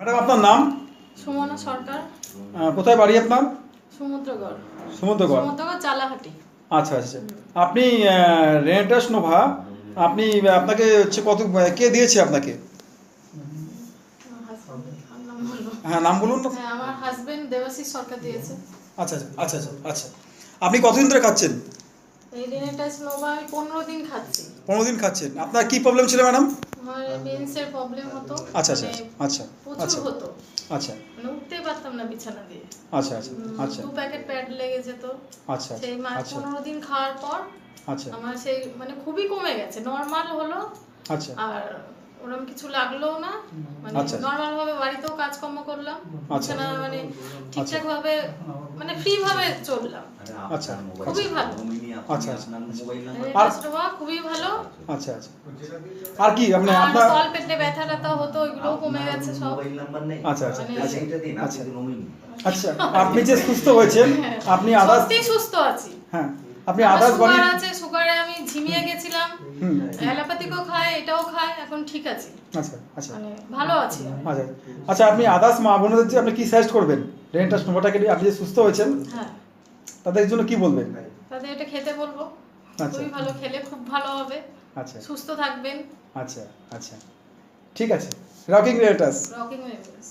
Madam আপনার নাম? সুমনা সরকার। কোথায় বাড়ি আপনার? সমুদ্রগড়। সমুদ্রগড়? সমুদ্রগড় চালাহাটি। আচ্ছা আচ্ছা। আপনি রেন্টাস নোভা। আপনি আপনাকে হচ্ছে কত কে দিয়েছে আপনাকে। হ্যাঁ নাম বলুন হ্যাঁ আমার হাজবেন্ড দেবাশিস সরকার দিয়েছে। আচ্ছা আচ্ছা আচ্ছা আচ্ছা আচ্ছা। আপনি কতদিন ধরে খাচ্ছেন? এই রেনেটাস নোভা আমি পনেরো দিন খাচ্ছি। পনেরো দিন খাচ্ছেন। আপনার কি প্রবলেম ছিল ম্যাডাম? আমার বেঞ্চের প্রবলেম হতো আচ্ছা আচ্ছা মানে আচ্ছা আচ্ছা হতো। আচ্ছা। মানে উঠতেই পারতাম না বিছানা দিয়ে। আচ্ছা আচ্ছা আচ্ছা। দু প্যাকেট প্যাড লেগে যেত। আচ্ছা সেই মাস পনেরো দিন খাওয়ার পর আচ্ছা। আমার সেই মানে খুবই কমে গেছে। নর্মাল হলো আচ্ছা। আর ওরকম কিছু লাগল না। মানে আচ্ছা। নর্মাল ভাবে বাড়িতেও কাজকর্ম করলাম। আচ্ছা। বিছানা মানে ঠিকঠাক ভাবে মানে ফ্রি ভাবে চললাম। আচ্ছা। খুবই ভালো। আচ্ছা, আচ্ছা। খুবই ভালো। আচ্ছা আচ্ছা। আর কি আপনি আপনার পেটে ব্যথা হতো ওইগুলোও কমে গেছে সব। আচ্ছা আচ্ছা। মানে- আচ্ছা আচ্ছা। আচ্ছা আপনি যে সুস্থ হয়েছেন আপনি আদার্স সত্যি সুস্থ আছি। হ্যাঁ আপনি আদার্স বাড়ি আছে এটাও খায় এখন ঠিক আছে। আচ্ছা আচ্ছা। মানে ভালো আছি। আচ্ছা আচ্ছা আপনি আদার্স মা বোনদের যে আপনি কি সাজেস্ট করবেন? রেন্টাস নোভাটাকে আপনি যে সুস্থ হয়েছেন হ্যাঁ। তাদের জন্য কি বলবেন তাদের এটা খেতে বলব। আচ্ছা। খুবই ভালো খেলে খুব ভালো হবে। আচ্ছা। সুস্থ থাকবেন। আচ্ছা আচ্ছা। ঠিক আছে। Rocking রেটাস rocking ওয়েভেস